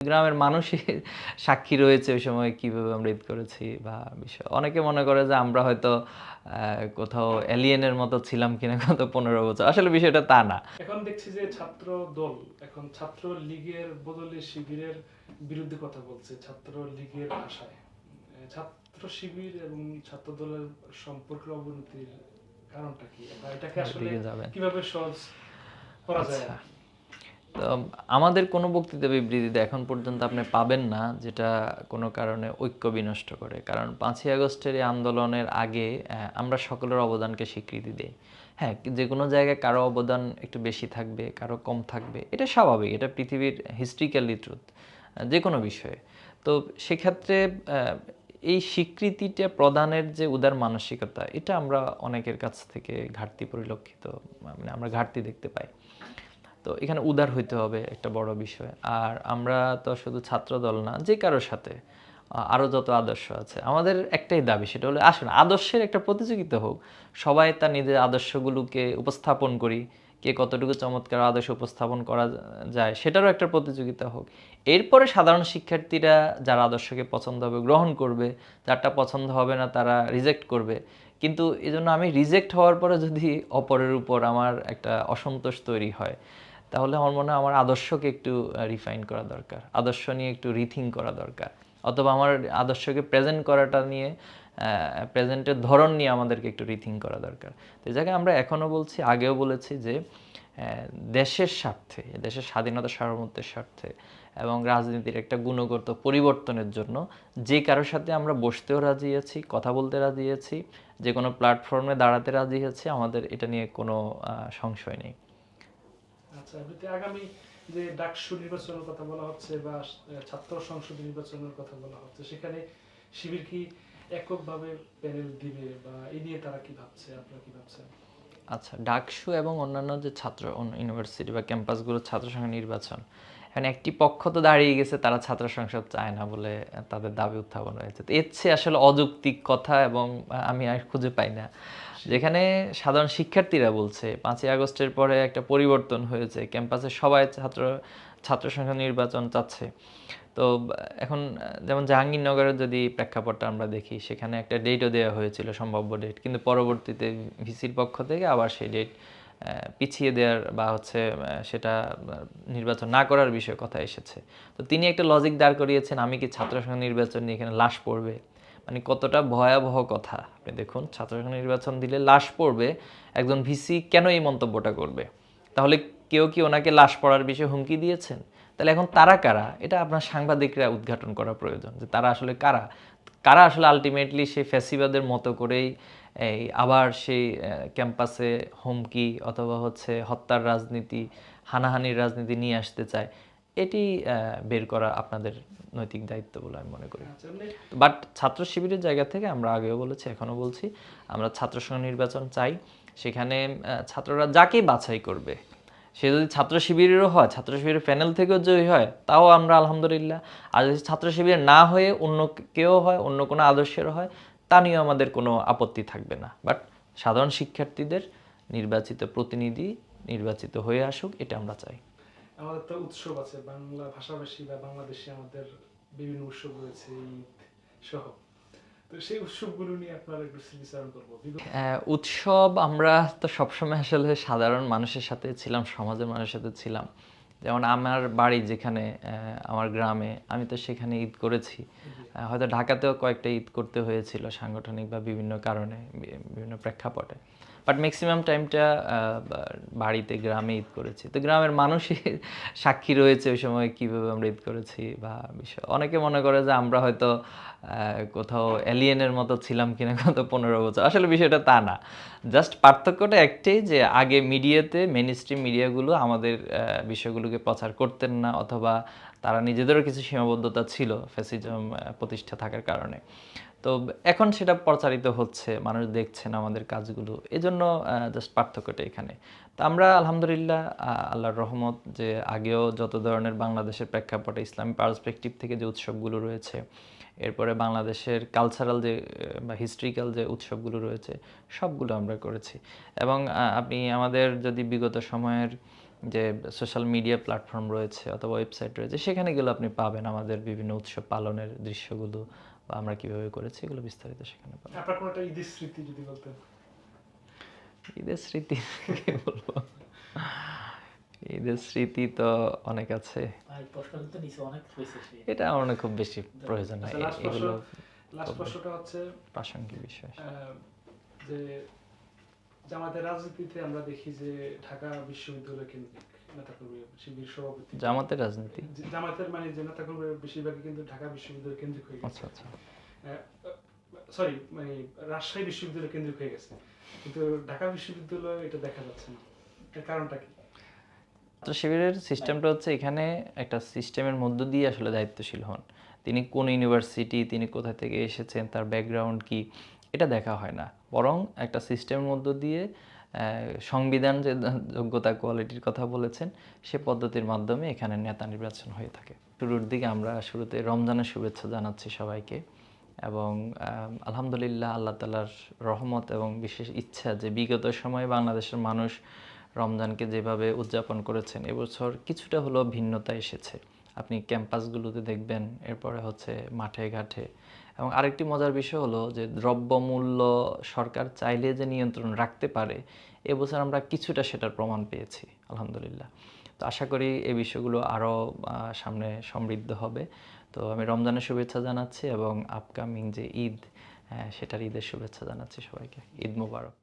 গ্রামের মানুষই সাক্ষী রয়েছে ওই সময় কীভাবে আমরা ঈদ করেছি বা বিষয়। অনেকে মনে করে যে আমরা হয়তো কোথাও এলিয়েনের মতো ছিলাম কিনা গত পনেরো বছর। আসলে বিষয়টা তা না। এখন দেখছি যে ছাত্র দল এখন ছাত্র লীগের বদলে শিবিরের বিরুদ্ধে কথা বলছে ছাত্র লীগের ভাষায় ছাত্র শিবির এবং ছাত্র দলের সম্পর্কের অবনতির কারণটা কি? এটাকে আসলে দিকে কীভাবে সহজ করা যায় আচ্ছা। আমাদের কোনো বক্তৃতা বিবৃতিতে এখন পর্যন্ত আপনি পাবেন না, যেটা কোনো কারণে ঐক্য বিনষ্ট করে। কারণ পাঁচই আগস্টের এই আন্দোলনের আগে আমরা সকলের অবদানকে স্বীকৃতি দিই। হ্যাঁ যে কোনো জায়গায় কারও অবদান একটু বেশি থাকবে, কারও কম থাকবে, এটা স্বাভাবিক, এটা পৃথিবীর হিস্ট্রিক্যালি ট্রুথ যে কোনো বিষয়ে। তো সেক্ষেত্রে এই স্বীকৃতিটা প্রদানের যে উদার মানসিকতা, এটা আমরা অনেকের কাছ থেকে ঘাটতি পরিলক্ষিত মানে আমরা ঘাটতি দেখতে পাই। তো এখানে উদার হইতে হবে একটা বড় বিষয়। আর আমরা তো শুধু ছাত্র দল না যে কারোর সাথে আহ, আরও যত আদর্শ আছে। আমাদের একটাই দাবি সেটা হলো আসুন আদর্শের একটা প্রতিযোগিতা হোক সবাই তার নিজের আদর্শগুলোকে উপস্থাপন করি কে কতটুকু চমৎকার আদর্শ উপস্থাপন করা যায় সেটারও একটা প্রতিযোগিতা হোক। এরপরে সাধারণ শিক্ষার্থীরা যারা আদর্শকে পছন্দ হবে গ্রহণ করবে যারটা পছন্দ হবে না তারা রিজেক্ট করবে। কিন্তু এই জন্য আমি রিজেক্ট হওয়ার পরে যদি অপরের উপর আমার একটা অসন্তোষ তৈরি হয় তাহলে আমার মনে হয় আমার আদর্শকে একটু রিফাইন করা দরকার। আদর্শ নিয়ে একটু রিথিং করা দরকার। অথবা আমার আদর্শকে প্রেজেন্ট করাটা নিয়ে প্রেজেন্টের ধরন নিয়ে আমাদেরকে একটু রিথিং করা দরকার। তো এই জায়গায় আমরা এখনও বলছি, আগেও বলেছি যে দেশের স্বার্থে, দেশের স্বাধীনতা, সার্বভৌমত্বের স্বার্থে এবং রাজনীতির একটা গুণগত পরিবর্তনের জন্য যে কারোর সাথে আমরা বসতেও রাজি আছি, কথা বলতে রাজি আছি, যে কোনো প্ল্যাটফর্মে দাঁড়াতে রাজি আছি, আমাদের এটা নিয়ে কোনো সংশয় নেই। আচ্ছা এমনিতে আগামী যে ডাকসু নির্বাচনের কথা বলা হচ্ছে বা ছাত্র সংসদ নির্বাচনের কথা বলা হচ্ছে, সেখানে শিবির কি এককভাবে প্যানেল দিবে বা এই নিয়ে তারা কি ভাবছে? আপনারা কি ভাবছেন? আচ্ছা ডাকসু এবং অন্যান্য যে ছাত্র ইউনিভার্সিটি বা ক্যাম্পাসগুলোর ছাত্র সংসদ নির্বাচন এখন একটি পক্ষ তো দাঁড়িয়ে গেছে, তারা ছাত্র সংসদ চায় না বলে তাদের দাবি উত্থাপন হয়েছে। তো এর চেয়ে আসলে অযৌক্তিক কথা এবং আমি আর খুঁজে পাই না। যেখানে সাধারণ শিক্ষার্থীরা বলছে, পাঁচই আগস্টের পরে একটা পরিবর্তন হয়েছে, ক্যাম্পাসে সবাই ছাত্র ছাত্র সংসদ নির্বাচন চাচ্ছে। তো এখন যেমন জাহাঙ্গীরনগরের যদি প্রেক্ষাপটটা আমরা দেখি, সেখানে একটা ডেটও দেওয়া হয়েছিল, সম্ভাব্য ডেট কিন্তু পরবর্তীতে ভিসির পক্ষ থেকে আবার সেই ডেট পিছিয়ে দেওয়ার বা হচ্ছে সেটা নির্বাচন না করার বিষয়ে কথা এসেছে। তো তিনি একটা লজিক দাঁড় করিয়েছেন, আমি কি ছাত্র সংসদ নির্বাচন নিয়ে এখানে লাশ পড়বে? মানে কতটা ভয়াবহ কথা। আপনি দেখুন ছাত্র সংসদ নির্বাচন দিলে লাশ পড়বে, একজন ভিসি কেন এই মন্তব্যটা করবে? তাহলে কেউ কি ওনাকে লাশ পড়ার বিষয়ে হুমকি দিয়েছেন? তাহলে এখন তারা কারা? এটা আপনার সাংবাদিকরা উদ্ঘাটন করা প্রয়োজন যে তারা আসলে কারা? কারা আসলে আলটিমেটলি সেই ফ্যাসিবাদের মতো করেই এই আবার সেই ক্যাম্পাসে হুমকি অথবা হচ্ছে হত্যার রাজনীতি, হানাহানির রাজনীতি নিয়ে আসতে চায়? এটি বের করা আপনাদের নৈতিক দায়িত্ব বলে আমি মনে করি। আচ্ছা বাট ছাত্র শিবিরের জায়গা থেকে আমরা আগেও বলেছি এখনও বলছি আমরা ছাত্র সংঘ নির্বাচন চাই। সেখানে ছাত্ররা যাকেই বাছাই করবে সে যদি ছাত্র শিবিরেরও হয় ছাত্র শিবিরের প্যানেল থেকেও জয়ী হয় তাও আমরা আলহামদুলিল্লাহ। আর যদি ছাত্র শিবিরের না হয়ে অন্য কেউ হয় অন্য কোনো আদর্শেরও হয় তা নিয়ে আমাদের কোনো আপত্তি থাকবে না। বাট সাধারণ শিক্ষার্থীদের নির্বাচিত প্রতিনিধি নির্বাচিত হয়ে আসুক এটা আমরা চাই। আমাদের তো উৎসব আছে বাংলা ভাষাভাষী বা বাংলাদেশে আমাদের বিভিন্ন উৎসব রয়েছে ঈদ সহ। উৎসব আমরা তো সবসময় আসলে সাধারণ মানুষের সাথে ছিলাম সমাজের মানুষের সাথে ছিলাম। যেমন আমার বাড়ি যেখানে আমার গ্রামে আমি তো সেখানে ঈদ করেছি। হয়তো ঢাকাতেও কয়েকটা ঈদ করতে হয়েছিল সাংগঠনিক বা বিভিন্ন কারণে বিভিন্ন প্রেক্ষাপটে। বাট ম্যাক্সিমাম টাইমটা বাড়িতে গ্রামে ঈদ করেছি। তো গ্রামের মানুষই সাক্ষী রয়েছে ওই সময় কীভাবে আমরা ঈদ করেছি বা বিষয়। অনেকে মনে করে যে আমরা হয়তো কোথাও এলিয়েনের মতো ছিলাম কিনা গত পনেরো বছর। আসলে বিষয়টা তা না। জাস্ট পার্থক্যটা একটাই যে আগে মিডিয়াতে মেন স্ট্রিম মিডিয়াগুলো আমাদের বিষয়গুলোকে প্রচার করতেন না অথবা তারা নিজেদেরও কিছু সীমাবদ্ধতা ছিল ফ্যাসিজম প্রতিষ্ঠা থাকার কারণে। তো এখন সেটা প্রচারিত হচ্ছে, মানুষ দেখছেন আমাদের কাজগুলো। এজন্য জাস্ট পার্থক্যটা এখানে। তো আমরা আলহামদুলিল্লাহ আল্লাহর রহমত যে আগেও যত ধরনের বাংলাদেশের প্রেক্ষাপটে ইসলামী পার্সপেক্টিভ থেকে যে উৎসবগুলো রয়েছে, এরপরে বাংলাদেশের কালচারাল যে বা হিস্ট্রিক্যাল যে উৎসবগুলো রয়েছে, সবগুলো আমরা করেছি। এবং আপনি আমাদের যদি বিগত সময়ের যে সোশ্যাল মিডিয়া প্ল্যাটফর্ম রয়েছে অথবা ওয়েবসাইট রয়েছে সেখানে গেলে আপনি পাবেন আমাদের বিভিন্ন উৎসব পালনের দৃশ্যগুলো বা আমরা কীভাবে করেছি এগুলো বিস্তারিত সেখানে পাবেন। আপনার কোনো একটা ঈদের স্মৃতি যদি বলতেন? ঈদের স্মৃতি বলব? ঈদের স্মৃতি তো অনেক আছে। অনেক এটা আমার হয় খুব বেশি প্রয়োজন নাই আচ্ছা, এগুলো লাস্ট প্রশ্নটা হচ্ছে প্রাসঙ্গিক বিষয়। যে জামাতের রাজনীতিতে আমরা দেখি যে ঢাকা বিশ্ববিদ্যালয় কেন্দ্রিক নেতাকর্মী শিবির সভাপতি। জামাতের রাজনীতি? জামাতের মানে যে নেতাকর্মী বেশিরভাগই কিন্তু ঢাকা বিশ্ববিদ্যালয় কেন্দ্রিক হয়ে গেছে। আচ্ছা আচ্ছা। সরি মানে রাজশাহী বিশ্ববিদ্যালয় কেন্দ্রিক হয়ে গেছে। কিন্তু ঢাকা বিশ্ববিদ্যালয় এটা দেখা যাচ্ছে না। এর কারণটা কি? ছাত্র শিবিরের সিস্টেমটা হচ্ছে এখানে একটা সিস্টেমের মধ্য দিয়ে আসলে দায়িত্বশীল হন। তিনি কোন ইউনিভার্সিটি তিনি কোথা থেকে এসেছেন তার ব্যাকগ্রাউন্ড কি এটা দেখা হয় না। বরং একটা সিস্টেমের মধ্য দিয়ে সংবিধান যে যোগ্যতা কোয়ালিটির কথা বলেছেন, সে পদ্ধতির মাধ্যমে এখানে নেতা নির্বাচন হয়ে থাকে। শুরুর দিকে আমরা শুরুতে রমজানের শুভেচ্ছা জানাচ্ছি সবাইকে এবং আলহামদুলিল্লাহ আল্লাহ তালার রহমত এবং বিশেষ ইচ্ছা যে বিগত সময়ে বাংলাদেশের মানুষ রমজানকে যেভাবে উদযাপন করেছেন, এবছর কিছুটা হলেও ভিন্নতা এসেছে। আপনি ক্যাম্পাসগুলোতে দেখবেন, এরপরে হচ্ছে মাঠে, ঘাটে এবং আরেকটি মজার বিষয় হলো যে দ্রব্যমূল্য সরকার চাইলে যে নিয়ন্ত্রণ রাখতে পারে, এবছর আমরা কিছুটা সেটার প্রমাণ পেয়েছি, আলহামদুলিল্লাহ। তো আশা করি এই বিষয়গুলো আরও সামনে সমৃদ্ধ হবে। তো আমি রমজানের শুভেচ্ছা জানাচ্ছি এবং আপকামিং যে ঈদ সেটার ঈদের শুভেচ্ছা জানাচ্ছি সবাইকে। ঈদ মুবারক।